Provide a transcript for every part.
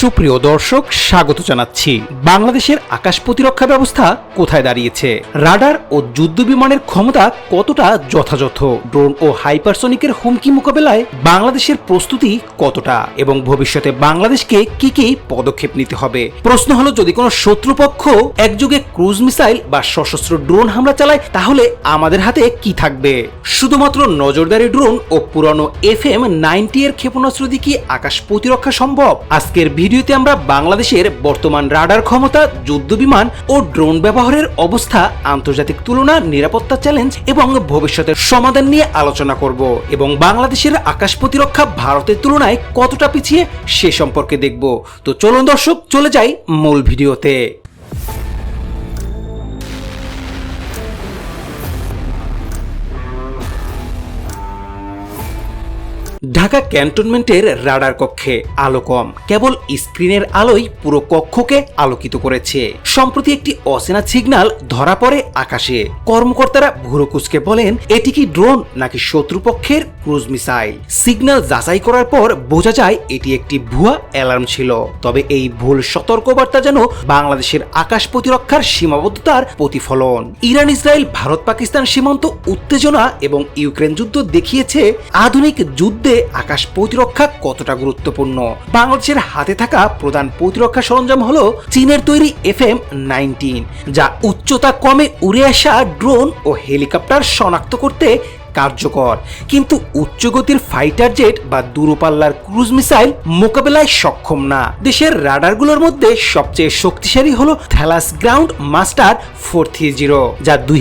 সুপ্রিয় দর্শক, স্বাগত জানাচ্ছি। বাংলাদেশের আকাশ প্রতিরক্ষা ব্যবস্থা কোথায় দাঁড়িয়েছে? রাডার ও যুদ্ধ বিমানের ক্ষমতা কতটা যথাযথ? ড্রোন ও হাইপারসনিকের হুমকি মোকাবেলায় বাংলাদেশের প্রস্তুতি কতটা? এবং ভবিষ্যতে বাংলাদেশকে কি কি পদক্ষেপ নিতে হবে? প্রশ্ন হলো, যদি কোনো শত্রুপক্ষ একযোগে ক্রুজ মিসাইল বা সশস্ত্র ড্রোন হামলা চালায়, তাহলে আমাদের হাতে কি থাকবে? শুধুমাত্র নজরদারি ড্রোন ও পুরনো এফ এম নাইনটি এর ক্ষেপণাস্ত্র দিয়ে কি আকাশ প্রতিরক্ষা সম্ভব? আজকের ভিডিওতে আমরা বাংলাদেশের বর্তমান রাডার ক্ষমতা, যুদ্ধ বিমান ও ড্রোন ব্যবহারের অবস্থা, আন্তর্জাতিক তুলনা, নিরাপত্তা চ্যালেঞ্জ এবং ভবিষ্যতের সমাধান নিয়ে আলোচনা করব এবং বাংলাদেশের আকাশ প্রতিরক্ষা ভারতের তুলনায় কতটা পিছিয়ে সে সম্পর্কে দেখব। তো চলুন দর্শক, চলে যাই মূল ভিডিওতে। ঢাকা ক্যান্টনমেন্টের রাডার কক্ষে আলো কম। কেবল স্ক্রিনের আলোই পুরো কক্ষকে আলোকিত করেছে। সম্প্রতি একটি অচেনা সিগন্যাল ধরা পড়ে আকাশে। কর্মকর্তারা ভুরুকুচকে বলেন, এটি কি ড্রোন নাকি শত্রুপক্ষের ক্রুজ মিসাইল? সিগন্যাল যাচাই করার পর বোঝা যায়, এটি একটি ভুয়া অ্যালার্ম ছিল। তবে এই ভুল সতর্কবার্তা যেন বাংলাদেশের আকাশ প্রতিরক্ষার সীমাবদ্ধতার প্রতিফলন। ইরান, ইসরায়েল, ভারত, পাকিস্তান সীমান্ত উত্তেজনা এবং ইউক্রেন যুদ্ধ দেখিয়েছে আধুনিক যুদ্ধে আকাশ প্রতিরক্ষা কতটা গুরুত্বপূর্ণ? বাংলাদেশের হাতে থাকা প্রধান প্রতিরক্ষা সরঞ্জাম হলো চীনের তৈরি এফ এম নাইনটিন, যা উচ্চতা কমে উড়ে আসা ড্রোন ও হেলিকপ্টার শনাক্ত করতে কার্যকর। কিন্তু উচ্চগতির ফাইটার জেট বা দূরপাল্লার ক্রুজ মিসাইল মোকাবেলায় সক্ষম না। দেশের রাডারগুলোর মধ্যে সবচেয়ে শক্তিশালী হলো Thales Ground Master four three zero যা দুই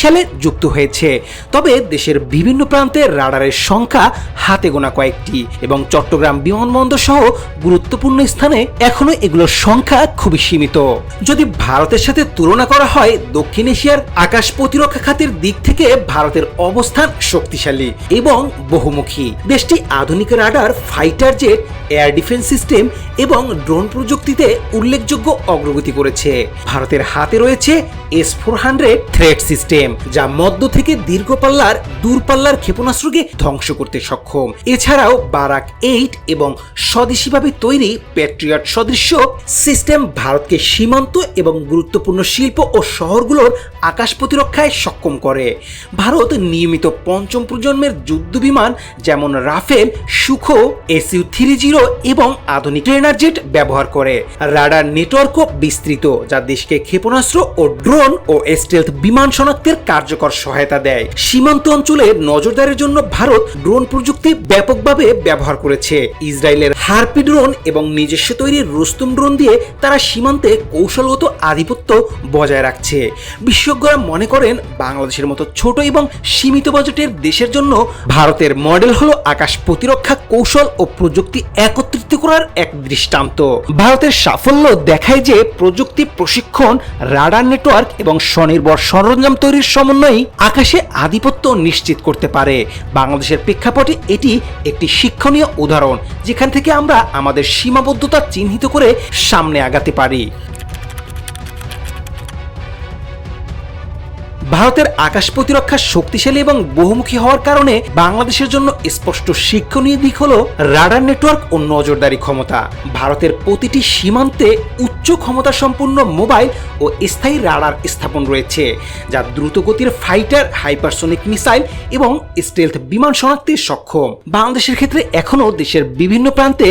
সালে যুক্ত হয়েছে। তবে দেশের বিভিন্ন প্রান্তে রাডারের সংখ্যা হাতে গোনা কয়েকটি এবং চট্টগ্রাম বিমানবন্দর সহ গুরুত্বপূর্ণ স্থানে এখনও এগুলোর সংখ্যা খুবই সীমিত। যদি ভারতের সাথে তুলনা করা হয়, দক্ষিণ এশিয়ার আকাশ প্রতিরক্ষা খাতের দিক থেকে ভারতের অবস্থান শক্তিশালী এবং বহুমুখী। দেশটি আধুনিক radar, fighter jet, air defence system এবং ড্রোন প্রযুক্তিতে উল্লেখযোগ্য অগ্রগতি করেছে। ভারতের হাতে রয়েছে S four hundred thread system যা মধ্য থেকে দীর্ঘ পাল্লার দূরপাল্লার ক্ষেপণাস্ত্রকে ধ্বংস করতে সক্ষম। এছাড়াও বারাক এইট এবং স্বদেশীভাবে তৈরি প্যাট্রিয়ট সদৃশ্য সিস্টেম ভারতকে সীমান্ত এবং গুরুত্বপূর্ণ শিল্প ও শহরগুলোর আকাশ প্রতিরক্ষায় সক্ষম করে। ভারত নিয়মিত পঞ্চম প্রজন্মের যুদ্ধ বিমান যেমন Rafale Sukhoi SU three zero এবং আধুনিক ট্রেনার জেট ব্যবহার করে। রাডার নেটওয়ার্কও বিস্তৃত, যা দেশকে ক্ষেপণাস্ত্র ও ড্রোন ও স্টেলথ বিমান শনাক্তের কার্যকর সহায়তা দেয়। সীমান্ত অঞ্চলে নজরদারির জন্য ভারত ড্রোন প্রযুক্তি ব্যাপকভাবে ব্যবহার করেছে। ইসরায়েলের হারপি ড্রোন এবং নিজস্ব তৈরি রুস্তুম ড্রোন দিয়ে তারা সীমান্তে কৌশলগত আধিপত্য বজায় রাখছে। বিশেষজ্ঞরা মনে করেন, বাংলাদেশের মতো ছোট এবং সীমিত বাজেটের দেশের জন্য ভারতের মডেল হলো আকাশ প্রতিরক্ষা কৌশল ও প্রযুক্তি একত্রিত করার এক দৃষ্টান্ত। ভারতের সাফল্য দেখায় যে প্রযুক্তি প্রশিক্ষণ, রাডার নেটওয়ার্ক এবং স্বনির্ভর সরঞ্জাম তৈরির সমন্বয়ে আকাশে আধিপত্য নিশ্চিত করতে পারে। বাংলাদেশের প্রেক্ষাপটে এটি একটি শিক্ষণীয় উদাহরণ, যেখান থেকে আমরা আমাদের সীমাবদ্ধতা চিহ্নিত করে সামনে আগাতে পারি। ভারতের আকাশ প্রতিরক্ষা শক্তিশালী এবং বহুমুখী হওয়ার কারণে বাংলাদেশের জন্য স্পষ্ট শিক্ষণীয় দিক হল রাডার নেটওয়ার্ক ও নজরদারি ক্ষমতা। ভারতের প্রতিটি সীমান্তে উচ্চ ক্ষমতা সম্পন্ন মোবাইল ও স্থায়ী রাডার স্থাপন রয়েছে, যা দ্রুতগতির ফাইটার, হাইপারসোনিক মিসাইল এবং স্টেলথ বিমান শনাক্তে সক্ষম। বাংলাদেশের ক্ষেত্রে এখনও দেশের বিভিন্ন প্রান্তে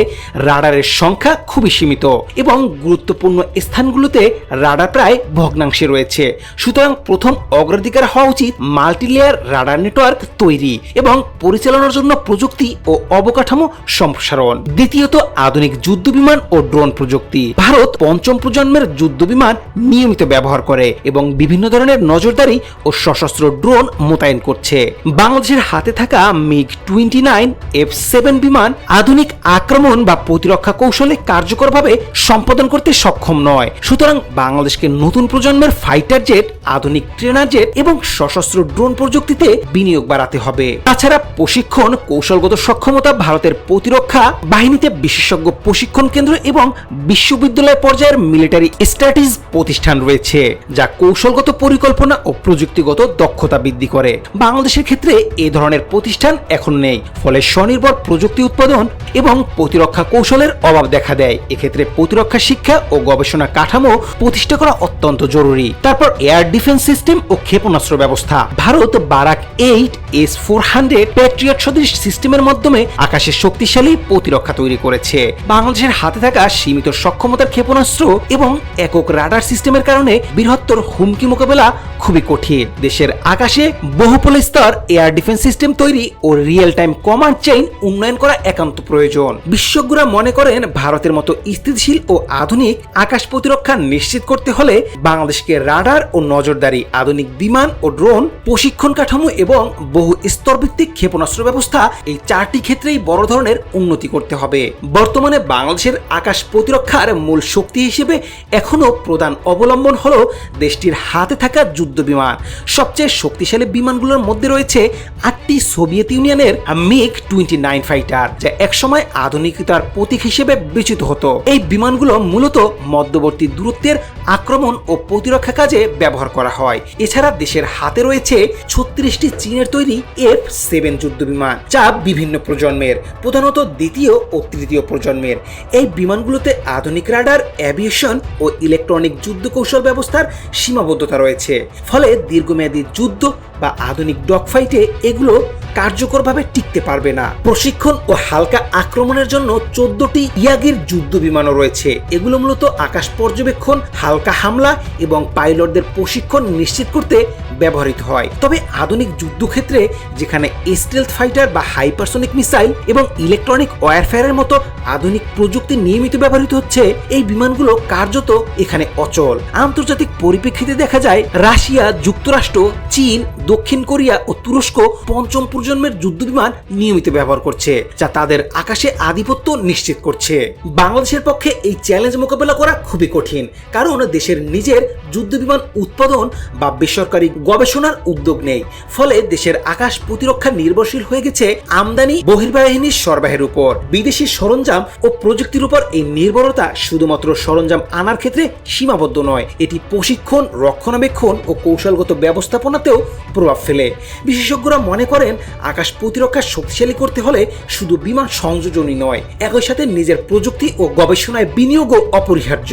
রাডারের সংখ্যা খুবই সীমিত এবং গুরুত্বপূর্ণ স্থানগুলোতে রাডার প্রায় ভগ্নাংশে রয়েছে। সুতরাং প্রথম অগ্রাধিকার হওয়া উচিত মাল্টিলেয়ার রাডার নেটওয়ার্ক তৈরি এবং পরিচালনার জন্য প্রযুক্তি ও অবকাঠামো সম্প্রসারণ। দ্বিতীয়ত, আধুনিক যুদ্ধ বিমান ও ড্রোন প্রযুক্তি। ভারত পঞ্চম প্রজন্মের যুদ্ধ বিমান নিয়মিত ব্যবহার করে এবং বিভিন্ন ধরনের নজরদারি ও সশস্ত্র ড্রোন মোতায়েন করছে। বাংলাদেশের হাতে থাকা MiG twenty nine F seven বিমান আধুনিক আক্রমণ বা প্রতিরক্ষা কৌশলে কার্যকরভাবে সম্পাদন করতে সক্ষম নয়। সুতরাং বাংলাদেশকে নতুন প্রজন্মের ফাইটার জেট, আধুনিক ট্রেনার জেট এবং সশস্ত্র ড্রোন প্রযুক্তিতে বিনিয়োগ বাড়াতে হবে। তাছাড়া প্রশিক্ষণ, কৌশলগত সক্ষমতা, ভারতের প্রতিরক্ষা বাহিনীতে বিশেষজ্ঞ প্রশিক্ষণ কেন্দ্র এবং বিশ্ববিদ্যালয় পর্যায়ের মিলিটারি স্ট্র্যাটেজি প্রতিষ্ঠা প্রতিষ্ঠান রয়েছে, যা কৌশলগত পরিকল্পনা ও প্রযুক্তিগত দক্ষতা বৃদ্ধি করে। বাংলাদেশের ক্ষেত্রে এ ধরনের প্রতিষ্ঠান এখন নেই, ফলে স্বনির্ভর প্রযুক্তি উৎপাদন এবং প্রতিরক্ষা কৌশলের অভাব দেখা দেয়। এক্ষেত্রে প্রতিরক্ষা শিক্ষা ও গবেষণা কাঠামো প্রতিষ্ঠা করা অত্যন্ত জরুরি। তারপর এয়ার ডিফেন্স সিস্টেম ও ক্ষেপণাস্ত্র ব্যবস্থা। Bharat Barak eight S four hundred Patriot সদৃশ সিস্টেমের মাধ্যমে আকাশের শক্তিশালী প্রতিরক্ষা তৈরি করেছে। বাংলাদেশের হাতে থাকা সীমিত সক্ষমতার ক্ষেপণাস্ত্র এবং একক রাডার সিস্টেমের কারণে বৃহত্তর হুমকি মোকাবেলা খুবই কঠিন। দেশের আকাশে বহুপল স্তর এয়ার ডিফেন্স সিস্টেম তৈরি ও রিয়েল টাইম কমান্ড চেইন উন্নয়ন করা একান্ত প্রয়োজন। বিশেষজ্ঞরা মনে করেন ভারতের মতো স্থিতিশীল ও আধুনিক আকাশ প্রতিরক্ষা নিশ্চিত করতে হলে বাংলাদেশকে রাডার ও নজরদারি, আধুনিক বিমান ও ড্রোন, প্রশিক্ষণ কাঠামো এবং বহু স্তরভিত্তিক ক্ষেপণাস্ত্র ব্যবস্থা এই চারটি ক্ষেত্রেই বড় ধরনের উন্নতি করতে হবে। বর্তমানে বাংলাদেশের আকাশ প্রতিরক্ষার মূল শক্তি হিসেবে এখনও প্রধান অবলম্বন হলো দেশটির হাতে থাকা যুদ্ধ বিমান। সবচেয়ে শক্তিশালী বিমানগুলোর মধ্যে রয়েছে আটটি সোভিয়েত ইউনিয়নের মিগ টোয়েন্টি নাইন ফাইটার, যা একসময় আধুনিকতার প্রতীক হিসেবে বিবেচিত হতো। এই বিমানগুলো মূলত মধ্যবর্তী দূরত্বের আক্রমণ ও প্রতিরক্ষা কাজে ব্যবহার করা হয়। এছাড়া দেশের হাতে রয়েছে ছত্রিশটি চীনের তৈরি এফ সেভেন যুদ্ধ বিমান, যা বিভিন্ন প্রজন্মের, প্রধানত দ্বিতীয় ও তৃতীয় প্রজন্মের। এই বিমানগুলোতে আধুনিক রাডার, অ্যাভিয়েশন ও ইলেকট্রনিক যুদ্ধ কৌশল ব্যবস্থার সীমাবদ্ধতা রয়েছে। ফলে দীর্ঘমেয়াদী যুদ্ধ বা আধুনিক ডগ ফাইটে এগুলো কার্যকরভাবে টিকতে পারবে না। প্রশিক্ষণ ও হালকা আক্রমণের জন্য চোদ্দটি ইয়াগির যুদ্ধ বিমানও রয়েছে। এগুলো মূলত আকাশ পর্যবেক্ষণ, হালকা হামলা এবং পাইলটদের প্রশিক্ষণ নিশ্চিত করতে ব্যবহৃত হয়। তবে আধুনিক যুদ্ধক্ষেত্রে, যেখানে স্টেলথ ফাইটার বা হাইপারসনিক মিসাইল এবং ইলেকট্রনিক ওয়ারফেয়ারের মতো আধুনিক প্রযুক্তি নিয়মিত ব্যবহৃত হচ্ছে, এই বিমানগুলো কার্যত এখানে অচল। আন্তর্জাতিক পরিপ্রেক্ষিতে দেখা যায়, রাশিয়া, যুক্তরাষ্ট্র, চীন, দক্ষিণ কোরিয়া ও তুরস্ক পঞ্চম প্রজন্মের যুদ্ধ বিমান নিয়মিত ব্যবহার করছে, যা তাদের আকাশে আধিপত্য নিশ্চিত করছে। বাংলাদেশের পক্ষে এই চ্যালেঞ্জ মোকাবেলা করা খুবই কঠিন, কারণ দেশের নিজের যুদ্ধ বিমান উৎপাদন বা বেসরকারি গবেষণার উদ্যোগ নেই। ফলে দেশের আকাশ প্রতিরক্ষা নির্ভরশীল হয়ে গেছে আমদানি, বহির্বাহিনীর সরবাহের উপর। বিদেশি সরঞ্জাম ও প্রযুক্তির উপর এই নির্ভরতা শুধুমাত্র সরঞ্জাম আনার ক্ষেত্রে সীমাবদ্ধ নয়, এটি প্রশিক্ষণ, রক্ষণাবেক্ষণ ও কৌশলগত ব্যবস্থাপনাতেও প্রভাব ফেলে। বিশেষজ্ঞরা মনে করেন, আকাশ প্রতিরক্ষা শক্তিশালী করতে হলে শুধু বিমান সংযোজনই নয়, একই সাথে নিজের প্রযুক্তি ও গবেষণায় বিনিয়োগও অপরিহার্য।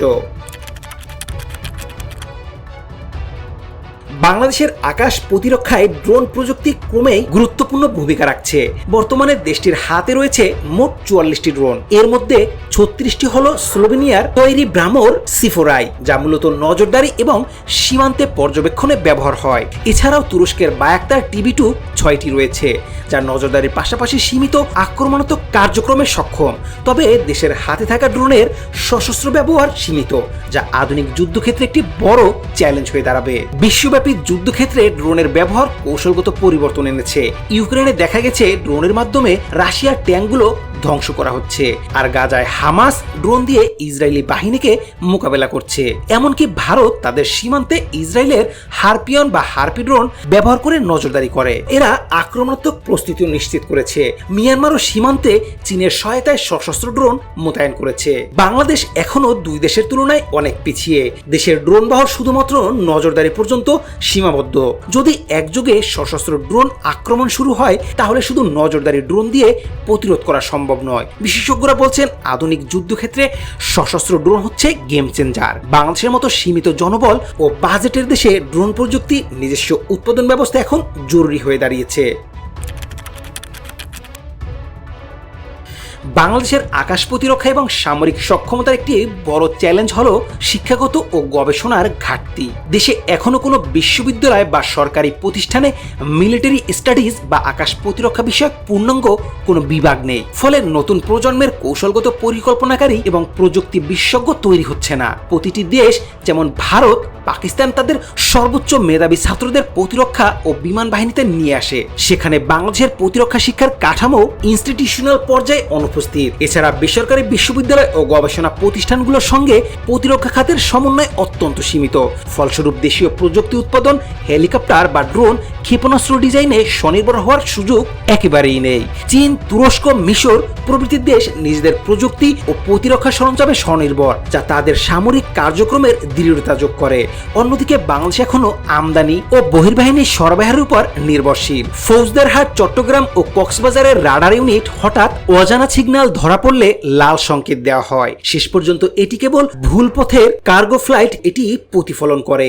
বাংলাদেশের আকাশ প্রতিরক্ষায় ড্রোন প্রযুক্তি ক্রমেই গুরুত্বপূর্ণ ভূমিকা রাখছে। বর্তমানে দেশটির হাতে রয়েছে মোট চুয়াল্লিশটি ড্রোন। এর মধ্যে ছত্রিশটি হল স্লোভেনিয়ার তৈরি ব্রাহ্মর সিফোরাই, যা মূলত নজরদারি এবং সীমান্তে পর্যবেক্ষণে ব্যবহার হয়। এছাড়াও তুরস্কের বায়াক্তার টিভি টু ছয়টি রয়েছে, যা নজরদারির পাশাপাশি সীমিত আক্রমণাত্মক কার্যক্রমে সক্ষম। তবে দেশের হাতে থাকা ড্রোনের সশস্ত্র ব্যবহার সীমিত, যা আধুনিক যুদ্ধক্ষেত্রে একটি বড় চ্যালেঞ্জ হয়ে দাঁড়াবে। বিশ্বব্যাপী যুদ্ধক্ষেত্রে ড্রোনের ব্যবহার কৌশলগত পরিবর্তন এনেছে। ইউক্রেনে দেখা গেছে ড্রোনের মাধ্যমে রাশিয়ার ট্যাঙ্কগুলো ধ্বংস করা হচ্ছে। আর গাজায় হামাস ড্রোন দিয়ে ইসরায়েলি বাহিনীকে মোকাবেলা করছে। এমনকি ভারত তাদের সীমান্তে ইসরায়েলের হারপিয়ন বা হারপি ড্রোন ব্যবহার করে নজরদারি করে। এরা আক্রমণাত্মক প্রস্তুতিও নিশ্চিত করেছে। মিয়ানমারও সীমান্তে চীনের সহায়তায় সশস্ত্র ড্রোন মোতায়েন করেছে। বাংলাদেশ এখনও দুই দেশের তুলনায় অনেক পিছিয়ে। দেশের ড্রোন বহর শুধুমাত্র নজরদারি পর্যন্ত সীমাবদ্ধ। যদি একযোগে সশস্ত্র ড্রোন আক্রমণ শুরু হয়, তাহলে শুধু নজরদারি ড্রোন দিয়ে প্রতিরোধ করা সম্ভব। নয়। বিশেষজ্ঞরা বলছেন, আধুনিক যুদ্ধক্ষেত্রে সশস্ত্র ড্রোন হচ্ছে গেম চেঞ্জার বাংলাদেশের মতো সীমিত জনবল ও বাজেটের দেশে ড্রোন প্রযুক্তি নিজস্ব উৎপাদন ব্যবস্থা এখন জরুরি হয়ে দাঁড়িয়েছে। বাংলাদেশের আকাশ প্রতিরক্ষা এবং সামরিক সক্ষমতার একটি বড় চ্যালেঞ্জ হল শিক্ষাগত ও গবেষণার ঘাটতি। দেশে এখনও কোনো বিশ্ববিদ্যালয় বা সরকারি প্রতিষ্ঠানে মিলিটারি স্টাডিজ বা আকাশ প্রতিরক্ষা বিষয়ক পূর্ণাঙ্গ কোনো বিভাগ নেই। ফলে নতুন প্রজন্মের কৌশলগত পরিকল্পনাকারী এবং প্রযুক্তি বিশেষজ্ঞ তৈরি হচ্ছে না। প্রতিটি দেশ, যেমন ভারত, পাকিস্তান, তাদের সর্বোচ্চ মেধাবী ছাত্রদের প্রতিরক্ষা ও বিমান বাহিনীতে নিয়ে আসে। সেখানে বাংলাদেশের প্রতিরক্ষা শিক্ষার কাঠামো ইনস্টিটিউশনাল পর্যায়ে অনুপস্থিত এছাড়া বেসরকারি বিশ্ববিদ্যালয় ও গবেষণা প্রতিষ্ঠানগুলোর সঙ্গে প্রতিরক্ষা খাতের সমন্বয় অত্যন্ত সীমিত। ফলস্বরূপ দেশীয় প্রযুক্তি উৎপাদন, হেলিকপ্টার বা ড্রোন ক্ষেপণাস্ত্র ডিজাইনে স্বনির্ভর হওয়ার সুযোগ একেবারেই নেই। চীন, তুরস্ক, মিশর প্রভৃতি দেশ নিজেদের প্রযুক্তি ও প্রতিরক্ষা সরঞ্জামে স্বনির্ভর, যা তাদের সামরিক কার্যক্রমের দৃঢ়তা যোগ করে। অন্যদিকে বাংলাদেশ এখনও আমদানি ও বহির্বাহিনী সরবরাহের উপর নির্ভরশীল। ফৌজদারহাট চট্টগ্রাম ও কক্সবাজারের রাডার ইউনিট হঠাৎ অজানা সিগন্যাল ধরা পড়লে লাল সংকেত দেওয়া হয়। শেষ পর্যন্ত এটি কেবল ভুল পথের কার্গো ফ্লাইট এটি প্রতিফলন করে।